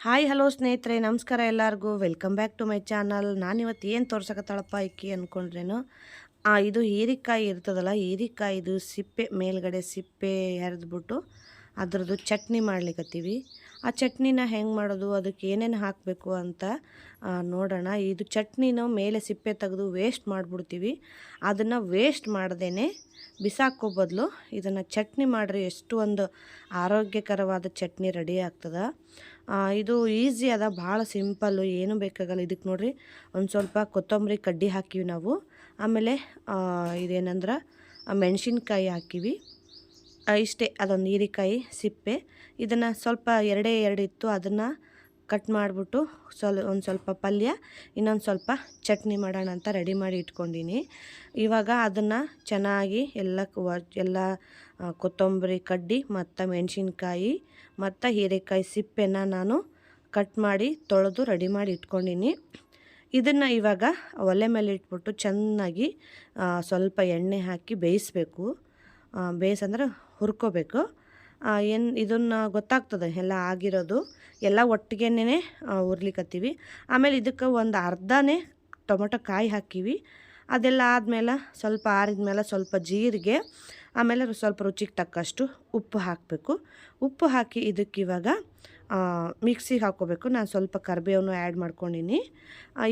Hi, hello ಸ್ನೇಹಿತರೆ, ನಮಸ್ಕಾರ ಎಲ್ಲರಿಗೂ. Welcome back to my channel ನಾನಿವತ್ತು ಏನು ತೋರ್ಸಕತ್ತಾಳಪ್ಪ ಇಕ್ಕಿ ಅಂದ್ಕೊಂಡ್ರೇನು ಇದು ಹೀರಿಕಾಯಿ ಇರ್ತದಲ್ಲ, ಹೀರಿಕಾಯಿದು ಸಿಪ್ಪೆ, ಮೇಲ್ಗಡೆ ಸಿಪ್ಪೆ ಎರೆದ್ಬಿಟ್ಟು ಅದ್ರದ್ದು ಚಟ್ನಿ ಮಾಡ್ಲಿಕ್ಕತ್ತೀವಿ ಆ ಚಟ್ನಿನ ಹೆಂಗೆ ಮಾಡೋದು, ಅದಕ್ಕೆ ಏನೇನು ಹಾಕಬೇಕು ಅಂತ ನೋಡೋಣ. ಇದು ಚಟ್ನಿನ ಮೇಲೆ ಸಿಪ್ಪೆ ತೆಗೆದು ವೇಸ್ಟ್ ಮಾಡಿಬಿಡ್ತೀವಿ. ಅದನ್ನು ವೇಸ್ಟ್ ಮಾಡ್ದೇ ಬಿಸಾಕೋ ಬದಲು ಇದನ್ನು ಚಟ್ನಿ ಮಾಡಿರಿ. ಎಷ್ಟು ಒಂದು ಆರೋಗ್ಯಕರವಾದ ಚಟ್ನಿ ರೆಡಿ ಆಗ್ತದೆ. ಇದು ಈಸಿ ಅದ, ಭಾಳ ಸಿಂಪಲ್ಲು ಏನು ಬೇಕಾಗಲ್ಲ. ಇದಕ್ಕೆ ನೋಡಿರಿ, ಒಂದು ಸ್ವಲ್ಪ ಕೊತ್ತಂಬರಿ ಕಡ್ಡಿ ಹಾಕಿವಿ ನಾವು. ಆಮೇಲೆ ಇದೇನಂದ್ರೆ ಮೆಣಸಿನ್ಕಾಯಿ ಹಾಕಿವಿ. ಇಷ್ಟೇ, ಅದೊಂದು ಹೀರಿಕಾಯಿ ಸಿಪ್ಪೆ. ಇದನ್ನು ಸ್ವಲ್ಪ ಎರಡೇ ಎರಡು ಇತ್ತು, ಅದನ್ನು ಕಟ್ ಮಾಡಿಬಿಟ್ಟು ಸ್ವಲ್ ಒಂದು ಸ್ವಲ್ಪ ಪಲ್ಯ, ಇನ್ನೊಂದು ಸ್ವಲ್ಪ ಚಟ್ನಿ ಮಾಡೋಣ ಅಂತ ರೆಡಿ ಮಾಡಿ ಇಟ್ಕೊಂಡಿನಿ. ಇವಾಗ ಅದನ್ನು ಚೆನ್ನಾಗಿ ಎಲ್ಲ ಎಲ್ಲ ಕೊತ್ತಂಬರಿ, ಕಡ್ಡಿ ಮತ್ತು ಮೆಣಸಿನ್ಕಾಯಿ ಮತ್ತು ಹೀರೆಕಾಯಿ ಸಿಪ್ಪೆನ ನಾನು ಕಟ್ ಮಾಡಿ ತೊಳೆದು ರೆಡಿ ಮಾಡಿ ಇಟ್ಕೊಂಡಿನಿ. ಇದನ್ನು ಇವಾಗ ಒಲೆ ಮೇಲೆ ಇಟ್ಬಿಟ್ಟು ಚೆನ್ನಾಗಿ ಸ್ವಲ್ಪ ಎಣ್ಣೆ ಹಾಕಿ ಬೇಯಿಸ್ಬೇಕು. ಬೇಯಿಸಂದ್ರೆ ಹುರ್ಕೋಬೇಕು. ಏನು ಇದನ್ನು ಗೊತ್ತಾಗ್ತದೆ ಎಲ್ಲ ಆಗಿರೋದು. ಎಲ್ಲ ಒಟ್ಟಿಗೆನೇ ಹುರ್ಲಿಕ್ಕತ್ತೀವಿ ಆಮೇಲೆ ಇದಕ್ಕೆ ಒಂದು ಅರ್ಧನೇ ಟೊಮೊಟೊ ಕಾಯಿ ಹಾಕಿವಿ. ಅದೆಲ್ಲ ಆದಮೇಲೆ ಸ್ವಲ್ಪ ಆರಿದ ಮೇಲೆ ಸ್ವಲ್ಪ ಜೀರಿಗೆ ಆಮೇಲೆ ಸ್ವಲ್ಪ ರುಚಿಗೆ ತಕ್ಕಷ್ಟು ಉಪ್ಪು ಹಾಕಬೇಕು. ಉಪ್ಪು ಹಾಕಿ ಇದಕ್ಕೆ ಇವಾಗ ಮಿಕ್ಸಿಗೆ ಹಾಕ್ಕೋಬೇಕು. ನಾನು ಸ್ವಲ್ಪ ಕರಿಬೇವನ್ನು ಆ್ಯಡ್ ಮಾಡ್ಕೊಂಡಿನಿ.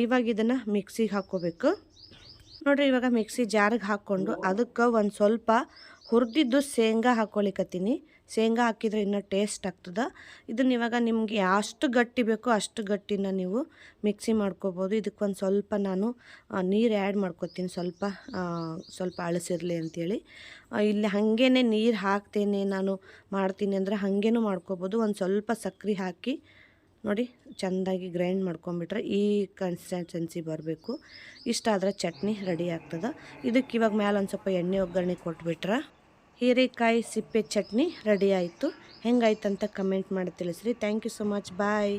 ಇವಾಗ ಇದನ್ನು ಮಿಕ್ಸಿಗೆ ಹಾಕ್ಕೋಬೇಕು. ನೋಡಿರಿ ಇವಾಗ ಮಿಕ್ಸಿ ಜಾರಿಗೆ ಹಾಕ್ಕೊಂಡು ಅದಕ್ಕೆ ಒಂದು ಸ್ವಲ್ಪ ಹುರಿದಿದ್ದು ಶೇಂಗಾ ಹಾಕ್ಕೊಳಿಕತ್ತೀನಿ ಶೇಂಗಾ ಹಾಕಿದರೆ ಇನ್ನೂ ಟೇಸ್ಟ್ ಆಗ್ತದೆ. ಇದನ್ನ ಇವಾಗ ನಿಮಗೆ ಎಷ್ಟು ಗಟ್ಟಿ ಬೇಕೋ ಅಷ್ಟು ಗಟ್ಟಿನ ನೀವು ಮಿಕ್ಸಿ ಮಾಡ್ಕೋಬೋದು. ಇದಕ್ಕೆ ಒಂದು ಸ್ವಲ್ಪ ನಾನು ನೀರು ಆ್ಯಡ್ ಮಾಡ್ಕೊತೀನಿ. ಸ್ವಲ್ಪ ಸ್ವಲ್ಪ ಅಳಸಿರಲಿ ಅಂಥೇಳಿ ಇಲ್ಲಿ ಹಾಗೇ ನೀರು ಹಾಕ್ತೇನೆ ನಾನು ಮಾಡ್ತೀನಿ ಅಂದರೆ ಹಾಗೇನೂ ಮಾಡ್ಕೋಬೋದು. ಒಂದು ಸ್ವಲ್ಪ ಸಕ್ಕರೆ ಹಾಕಿ ನೋಡಿ ಚೆಂದಾಗಿ ಗ್ರೈಂಡ್ ಮಾಡ್ಕೊಂಬಿಟ್ರೆ ಈ ಕನ್ಸಿಸ್ಟೆನ್ಸಿ ಬರಬೇಕು. ಇಷ್ಟಾದರೆ ಚಟ್ನಿ ರೆಡಿ ಆಗ್ತದೆ. ಇದಕ್ಕೆ ಇವಾಗ ಮೇಲೆ ಒಂದು ಸ್ವಲ್ಪ ಎಣ್ಣೆ ಒಗ್ಗರಣೆ ಕೊಟ್ಬಿಟ್ರೆ? ಹೀರೆಕಾಯಿ ಸಿಪ್ಪೆ ಚಟ್ನಿ ರೆಡಿ ಆಯಿತು. ಹೆಂಗಾಯ್ತು ಅಂತ ಕಮೆಂಟ್ ಮಾಡಿ ತಿಳಿಸ್ರಿ. Thank you so much bye